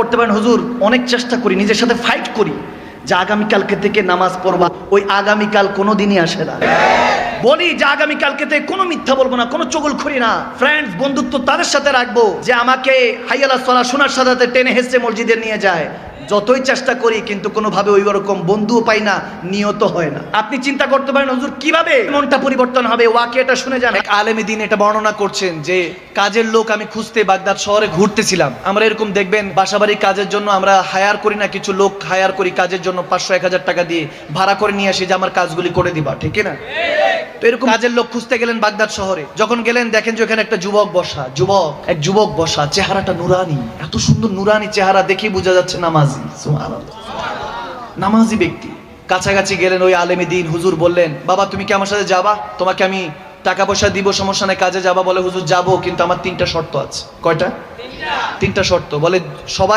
করতে পারেন, হুজুর, অনেক চেষ্টা করি, নিজের সাথে ফাইট করি। যে আগামীকালকে থেকে নামাজ পড়বা, ওই আগামীকাল কোনো দিনই আসে না। বলি যে আগামীকালকে থেকে কোনো মিথ্যা বলব না, কোনো চগল করি না। ফ্রেন্ডস বন্ধুত্ব তাদের সাথে রাখব, যে আমাকে হাইয়ালা সোনার শোনার সাথে টেনে হেসে মসজিদে নিয়ে যায়। যতই চেষ্টা করি কিন্তু কোনোভাবে ওই রকম বন্ধুও পাই না নিয়ত হয় না। আপনি চিন্তা করতে পারেন হুজুর কীভাবে মনটা পরিবর্তন হবে? ওয়াকে এটা শুনে যান। এক আলেমী দিন এটা বর্ণনা করছেন যে কাজের লোক আমি খুঁজতে বাগদাদ শহরে ঘুরতেছিলাম। আমরা এরকম দেখবেন বাসাবাড়ি কাজের জন্য আমরা হায়ার করি না কিছু লোক হায়ার করি কাজের জন্য পাঁচশো এক হাজার টাকা দিয়ে ভাড়া করে নিয়ে আসি যে আমার কাজগুলি করে দিবা। ঠিক না? তো এরকম কাজের লোক খুঁজতে গেলেন বাগদাদ শহরে। যখন গেলেন, দেখেন যে ওখানে একটা যুবক বসা, যুবক, এক যুবক বসা, চেহারাটা নুরানি। এত সুন্দর নুরানি চেহারা দেখে বোঝা যাচ্ছে নামাজি নামাজি ব্যক্তি। কাছাকাছি গেলেন ওই আলেমী দিন, হুজুর বললেন, বাবা, তুমি কি আমার সাথে যাবা? তোমাকে আমি টাকা পয়সা দিব, সমস্যা নেই, কাজে যাবা। বলে, হুজুর, যাব, কিন্তু আমার তিনটা শর্ত আছে। কয়টা? তিনটা শর্ত। বলে সবাই